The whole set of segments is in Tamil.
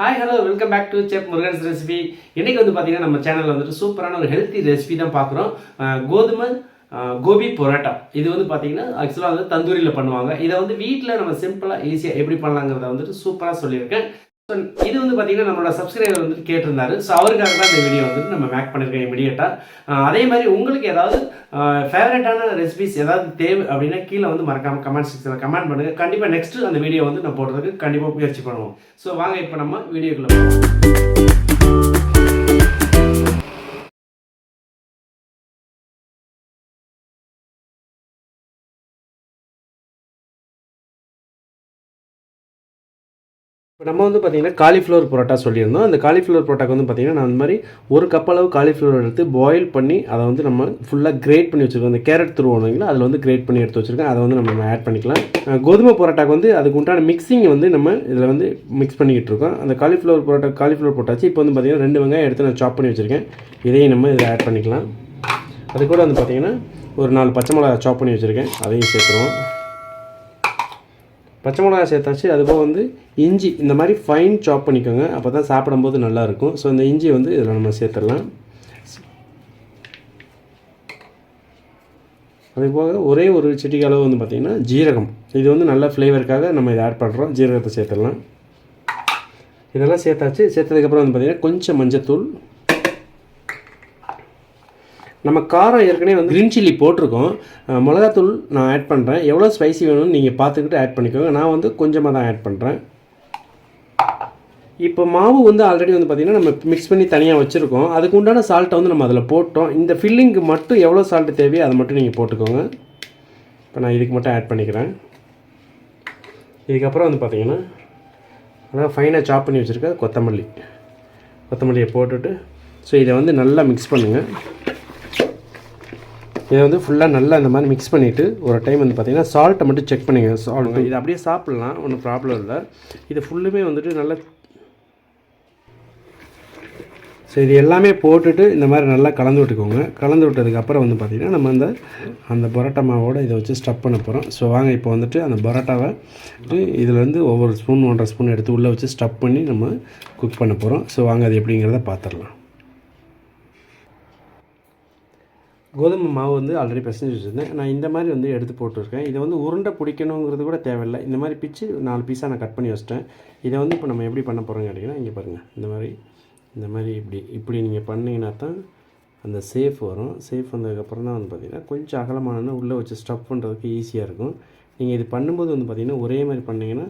Hi hello welcome back to chef Murugan's recipe இன்னைக்கு வந்து பார்த்தீங்கன்னா நம்ம சேனலில் வந்துட்டு சூப்பரான ஒரு ஹெல்த்தி ரெசிபி தான் பார்க்குறோம் கோதுமை கோபி பொரோட்டா. இது வந்து பார்த்தீங்கன்னா ஆக்சுவலாக வந்து தந்தூரியில் பண்ணுவாங்க. இதை வந்து வீட்டில் நம்ம சிம்பிளாக ஈஸியாக எப்படி பண்ணலாங்கிறத வந்துட்டு சூப்பராக சொல்லியிருக்கேன். ஸோ இது வந்து பார்த்தீங்கன்னா நம்மளோட சப்ஸ்கிரைபர் வந்து கேட்டிருந்தாரு. ஸோ அவருக்காக தான் இந்த வீடியோ வந்துட்டு நம்ம மேக் பண்ணியிருக்கோம் இமீடியட்டாக அதே மாதிரி உங்களுக்கு ஏதாவது ஃபேவரட்டான ரெசிபிஸ் ஏதாவது தேவை அப்படின்னா கீழே வந்து மறக்காமல் கமெண்ட் செக்ஷனில் கமெண்ட் பண்ணுங்கள் கண்டிப்பாக நெக்ஸ்ட் அந்த வீடியோ வந்து நான் போடுறதுக்கு கண்டிப்பாக முயற்சி பண்ணுவோம். ஸோ வாங்க இப்போ நம்ம வீடியோக்குள்ளே போகலாம் இப்போ நம்ம வந்து பார்த்தீங்கன்னா காலிஃப்ளவர் பரோட்டா சொல்லியிருந்தோம். அந்த காலிஃப்ளவர் பரோட்டாக்கு வந்து பார்த்தீங்கன்னா நான் அந்த மாதிரி ஒரு கப் அளவு காலிஃப்ளவர் எடுத்து பாயில் பண்ணி அதை வந்து நம்ம ஃபுல்லாக கிரேட் பண்ணி வச்சுருக்கோம். அந்த கேரட் துருவோங்களா அதில் வந்து கிரேட் பண்ணி எடுத்து வச்சுருக்கேன். அதை வந்து நம்ம ஆட் பண்ணிக்கலாம். கோதுமை பரோட்டாக்கு வந்து அதுக்கு உண்டான மிக்சிங் வந்து நம்ம இதில் வந்து மிக்ஸ் பண்ணிக்கிட்டு இருக்கோம். அந்த காலிஃப்ளவர் பரோட்டா காலிஃப்ளவர் போட்டாச்சு இப்போ வந்து பார்த்தீங்கன்னா ரெண்டு வெங்காயம் எடுத்து நான் சாப் பண்ணி வச்சுருக்கேன். இதையும் நம்ம இதில் ஆட் பண்ணிக்கலாம். அது கூட வந்து பார்த்தீங்கன்னா ஒரு நாலு பச்சை மிளகா சாப் பண்ணி வச்சுருக்கேன். அதையும் சேர்த்துருவோம். பச்சை மிளகா சேர்த்தாச்சு. அதுபோக வந்து இஞ்சி இந்த மாதிரி ஃபைன் சாப் பண்ணிக்கோங்க. அப்போ தான் சாப்பிடும்போது நல்லாயிருக்கும். ஸோ இந்த இஞ்சி வந்து இதில் நம்ம சேர்த்துடலாம். அதே போக ஒரே ஒரு செட்டிக்கு அளவு வந்து பார்த்திங்கன்னா ஜீரகம். இது வந்து நல்ல ஃப்ளேவருக்காக நம்ம இதை ஆட் பண்ணுறோம் ஜீரகத்தை சேர்த்துடலாம். இதெல்லாம் சேர்த்தாச்சு. சேர்த்ததுக்கப்புறம் வந்து பார்த்திங்கன்னா கொஞ்சம் மஞ்சத்தூள். நம்ம காரம் ஏற்கனவே வந்து க்ரீன் சில்லி போட்டிருக்கோம். மிளகாத்தூள் நான் ஆட் பண்ணுறேன் எவ்வளோ ஸ்பைசி வேணும்னு நீங்கள் பார்த்துக்கிட்டு ஆட் பண்ணிக்கோங்க. நான் வந்து கொஞ்சமாக தான் ஆட் பண்ணுறேன் இப்போ மாவு வந்து ஆல்ரெடி வந்து பார்த்திங்கன்னா நம்ம மிக்ஸ் பண்ணி தனியாக வச்சுருக்கோம். அதுக்கு உண்டான சால்ட்டை வந்து நம்ம அதில் போட்டோம். இந்த ஃபில்லிங்க்கு மட்டும் எவ்வளோ சால்ட்டு தேவையோ அதை மட்டும் நீங்கள் போட்டுக்கோங்க. இப்போ நான் இதுக்கு மட்டும் ஆட் பண்ணிக்கிறேன். இதுக்கப்புறம் வந்து பார்த்திங்கன்னா அதான் ஃபைனாக சாப் பண்ணி வச்சுருக்க கொத்தமல்லி. கொத்தமல்லியை போட்டுட்டு ஸோ இதை வந்து நல்லா மிக்ஸ் பண்ணுங்கள் இதை வந்து ஃபுல்லாக நல்லா இந்த மாதிரி மிக்ஸ் பண்ணிவிட்டு ஒரு டைம் வந்து பார்த்தீங்கன்னா சால்ட்டை மட்டும் செக் பண்ணிங்க. சால்ட் இது அப்படியே சாப்பிட்லாம் ஒன்றும் ப்ராப்ளம் இல்லை. இது ஃபுல்லுமே வந்துட்டு நல்லா ஸோ இது எல்லாமே போட்டுட்டு இந்த மாதிரி நல்லா கலந்து விட்டுக்கோங்க. கலந்து விட்டதுக்கப்புறம் வந்து பார்த்திங்கன்னா நம்ம அந்த அந்த பரோட்டா மாவோட இதை வச்சு ஸ்டப் பண்ண போகிறோம் ஸோ வாங்க இப்போ வந்துட்டு அந்த பரோட்டாவை இதில் வந்து ஒவ்வொரு ஸ்பூன் ஒன்றரை ஸ்பூன் எடுத்து உள்ளே வச்சு ஸ்டப் பண்ணி நம்ம குக் பண்ண போகிறோம் ஸோ வாங்க அது எப்படிங்கிறத பார்த்துடலாம் கோதுமை மாவு வந்து ஆல்ரெடி பிசைஞ்சு வச்சுருந்தேன். நான் இந்த மாதிரி வந்து எடுத்து போட்டிருக்கேன். இதை வந்து உருண்டை பிடிக்கணுங்கிறது கூட தேவையில்லை. இந்த மாதிரி பிச்சு நாலு பீஸாக நான் கட் பண்ணி வச்சிட்டேன். இதை வந்து இப்போ நம்ம எப்படி பண்ண போகிறோம்னு கேட்டிங்கன்னா இங்கே பாருங்கள் இந்த மாதிரி இந்த மாதிரி இப்படி இப்படி நீங்கள் பண்ணிங்கன்னா தான் அந்த சேஃப் வரும். சேஃப் வந்ததுக்கப்புறம் தான் வந்து பார்த்திங்கன்னா கொஞ்சம் அகலமான உள்ளே வச்சு ஸ்டஃப் பண்ணுறதுக்கு ஈஸியாக இருக்கும். நீங்கள் இது பண்ணும்போது வந்து பார்த்திங்கன்னா ஒரே மாதிரி பண்ணிங்கன்னா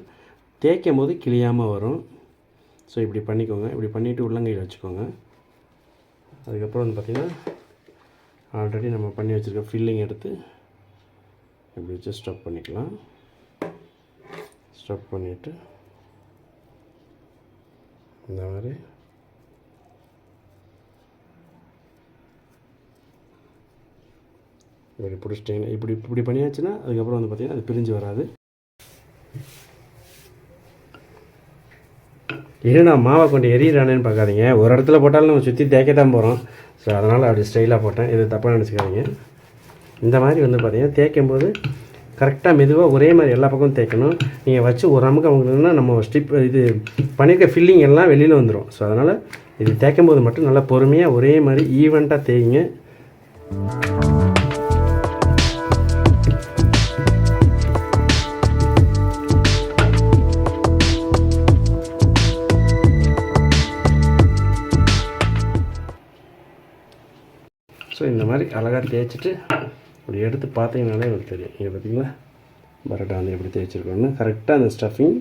தேய்க்கும் போது கிளியாமல் வரும். ஸோ இப்படி பண்ணிக்கோங்க. இப்படி பண்ணிவிட்டு உள்ளங்கையில் வச்சுக்கோங்க. அதுக்கப்புறம் வந்து பார்த்திங்கன்னா ஆல்ரெடி நம்ம பண்ணி வச்சுருக்க ஃபில்லிங் எடுத்து இப்படி வச்சு ஸ்டப் பண்ணிக்கலாம். ஸ்டப் பண்ணிவிட்டு இந்த மாதிரி. இப்படி பிடிச்சிட்டிங்கன்னா இப்படி இப்படி பண்ணியாச்சுன்னா அதுக்கப்புறம் வந்து பார்த்திங்கன்னா அது பிரிஞ்சு வராது. ஏன்னா மாவை கொண்டு எரியிறானேன்னு பார்க்காதீங்க. ஒரு இடத்துல போட்டாலும் நம்ம சுற்றி தேய்க்க தான் போகிறோம் ஸோ அதனால் அப்படி ஸ்டைலாக போட்டேன். இது தப்பாக நினச்சிக்காதீங்க. இந்த மாதிரி வந்து பார்த்தீங்கன்னா தேய்க்கும் போது கரெக்டாக மெதுவாக ஒரே மாதிரி எல்லா பக்கமும் தேய்க்கணும். நீங்கள் வச்சு ஒரு அமுக்கு அமுக்குனா நம்ம ஸ்டிப் இது பண்ணியிருக்க ஃபில்லிங் எல்லாம் வெளியில் வந்துடும் ஸோ அதனால் இது தேய்க்கும் போது மட்டும் நல்லா பொறுமையாக ஒரே மாதிரி ஈவெண்ட்டாக தேய்ங்க. மாதிரி அழகாக தேய்ச்சிட்டு அப்படி எடுத்து பார்த்தீங்கனாலே உங்களுக்கு தெரியும். இங்கே பார்த்தீங்களா பரோட்டா வந்து எப்படி தேய்ச்சிருக்கோன்னு கரெக்டாக அந்த ஸ்டஃபிங்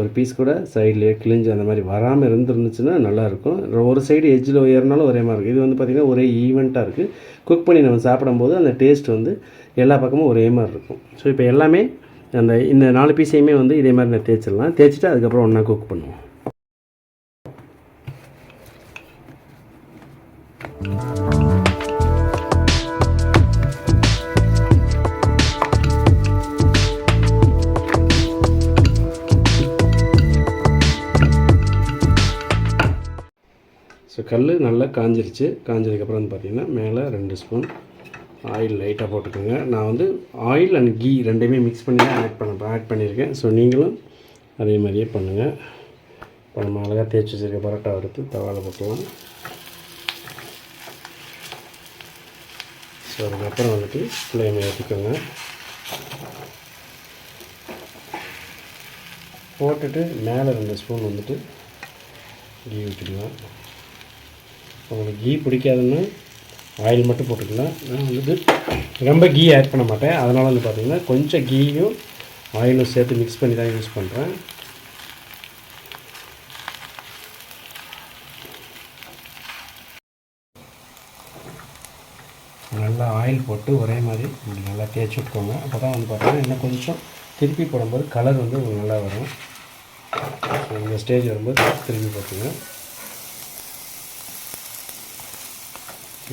ஒரு பீஸ் கூட சைட்லேயே கிழிஞ்சு அந்த மாதிரி வராமல் இருந்துருந்துச்சுன்னா நல்லாயிருக்கும். ஒரு சைடு எஜ்ஜில் ஏறினாலும் ஒரே மாதிரி இருக்கும். இது வந்து பார்த்திங்கன்னா ஒரே ஈவெண்ட்டாக இருக்குது குக் பண்ணி நம்ம சாப்பிடும்போது அந்த டேஸ்ட் வந்து எல்லா பக்கமும் ஒரே மாதிரி இருக்கும். ஸோ இப்போ எல்லாமே அந்த இந்த நாலு பீஸையுமே வந்து இதே மாதிரி நான் தேய்ச்சிடலாம். தேய்ச்சிட்டு அதுக்கப்புறம் ஒன்றா குக் பண்ணுவோம். கல் நல்லா காஞ்சிருச்சு. காஞ்சதுக்கப்புறம் வந்து பார்த்திங்கன்னா மேலே ரெண்டு ஸ்பூன் ஆயில் லைட்டாக போட்டுக்கோங்க. நான் வந்து ஆயில் அண்ட் கீ ரெண்டையுமே மிக்ஸ் பண்ணி தான் ஆட் பண்ண ஆட் பண்ணியிருக்கேன். ஸோ நீங்களும் அதே மாதிரியே பண்ணுங்கள் இப்போ நம்ம அழகாக தேய்ச்சி வச்சுருக்க பரோட்டா எடுத்து தவாவில் போட்டுக்கலாம் ஸோ அதுக்கப்புறம் வந்துட்டு ஃப்ளேம் ஏற்றிக்கோங்க போட்டுட்டு மேலே ரெண்டு ஸ்பூன் வந்துட்டு கீ ஊற்றிக்கலாம் உங்களுக்கு கீ பிடிக்காதுன்னா ஆயில் மட்டும் போட்டுக்கலாம். நான் வந்து ரொம்ப கீ ஆட் பண்ண மாட்டேன். அதனால் வந்து பார்த்திங்கன்னா கொஞ்சம் கீயும் ஆயிலும் சேர்த்து மிக்ஸ் பண்ணி தான் யூஸ் பண்ணுறேன் நல்லா ஆயில் போட்டு ஒரே மாதிரி நல்லா தேய்ச்சி விட்டுக்கோங்க. அப்போ தான் வந்து பார்த்தீங்கன்னா இன்னும் கொஞ்சம் திருப்பி போடும்போது கலர் வந்து உங்களுக்கு நல்லா வரும். இந்த ஸ்டேஜ் வரும்போது திருப்பி போட்டுங்க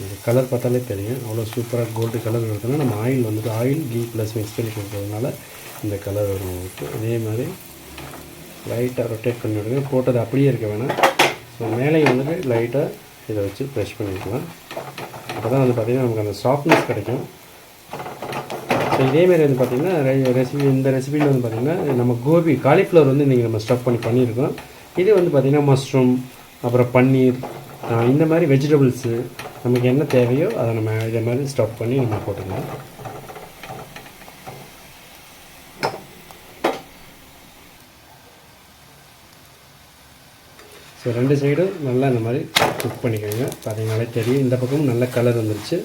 இது கலர் பார்த்தாலே தெரியும். அவ்வளோ சூப்பராக கோல்டு கலர் வருதுன்னா நம்ம ஆயில் வந்துட்டு ஆயில் கீ ப்ளஸ் மிக்ஸ் பண்ணி கொடுக்கறதுனால இந்த கலர் வரும் உங்களுக்கு. அதே மாதிரி லைட்டாக ரொட்டேட் பண்ணி விடுங்க. போட்டது அப்படியே இருக்க வேணாம். ஸோ மேலே வந்துட்டு லைட்டாக இதை வச்சு ப்ரெஷ் பண்ணிக்கலாம். அப்போ தான் வந்து பார்த்திங்கன்னா நமக்கு அந்த சாஃப்ட்னஸ் கிடைக்கும். ஸோ இதேமாரி வந்து பார்த்திங்கன்னா ரெசிபி இந்த ரெசிபியில் வந்து பார்த்திங்கன்னா நம்ம கோபி காலிஃப்ளவர் வந்து நீங்கள் நம்ம ஸ்டஃப் பண்ணி பண்ணியிருக்கோம். இது வந்து பார்த்திங்கன்னா மஷ்ரூம் அப்புறம் பன்னீர் இந்த மாதிரி வெஜிடபிள்ஸு நமக்கு என்ன தேவையோ அதை நம்ம இதே மாதிரி ஸ்டஃப் பண்ணி நம்ம போட்டுக்கலாம். ஸோ ரெண்டு சைடும் நல்லா இந்த மாதிரி குக் பண்ணிக்கோங்க. பார்த்தீங்கனாலே தெரியும். இந்த பக்கமும் நல்ல கலர் வந்துருச்சு.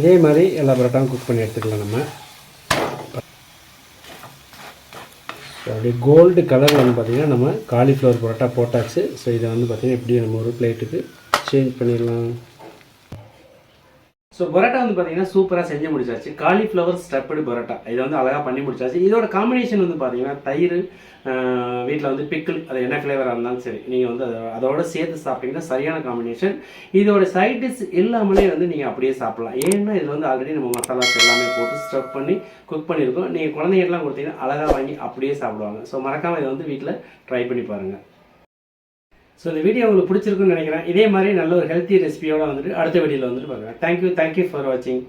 இதே மாதிரி எல்லா பரோட்டாவும் குக் பண்ணி எடுத்துக்கலாம் நம்ம. அப்படியே கோல்டு கலர் வந்து பார்த்திங்கன்னா நம்ம காலிஃப்ளவர் பரோட்டா போட்டாச்சு. ஸோ இதை வந்து பார்த்திங்கன்னா எப்படி நம்ம ஒரு பிளேட்டுக்கு சேஞ்ச் பண்ணிடலாம். ஸோ பரோட்டா வந்து பார்த்தீங்கன்னா சூப்பராக செஞ்சு முடிச்சாச்சு. Cauliflower stuffed parotta. இதை வந்து அழகாக பண்ணி முடிச்சாச்சு. இதோட காம்பினேஷன் வந்து பார்த்தீங்கன்னா தயிர் வீட்டில் வந்து பிக்கிள் அது என்ன ஃப்ளேவராக இருந்தாலும் சரி நீங்கள் வந்து அதை அதோட சேர்த்து சாப்பிட்டீங்கன்னா சரியான காம்பினேஷன் இதோட சைட் டிஷ் இல்லாமலே வந்து நீங்கள் அப்படியே சாப்பிட்லாம். ஏன்னா இது வந்து ஆல்ரெடி நம்ம மசாலாஸ் எல்லாமே போட்டு ஸ்டப் பண்ணி குக் பண்ணியிருக்கோம். நீங்கள் குழந்தைங்கலாம் கொடுத்தீங்கன்னா அழகாக வாங்கி அப்படியே சாப்பிடுவாங்க. ஸோ மறக்காமல் இதை வந்து வீட்டில் ட்ரை பண்ணி பாருங்கள் ஸோ இந்த வீடியோ உங்களுக்கு பிடிச்சிருக்குன்னு நினைக்கிறேன். இதே மாதிரி நல்ல ஒரு ஹெல்த்தி ரெசிபியோட வந்துட்டு அடுத்த வீடியோவில் வந்துட்டு பார்க்குறேன் தேங்க்யூ தேங்க்யூ ஃபார் வாட்சிங்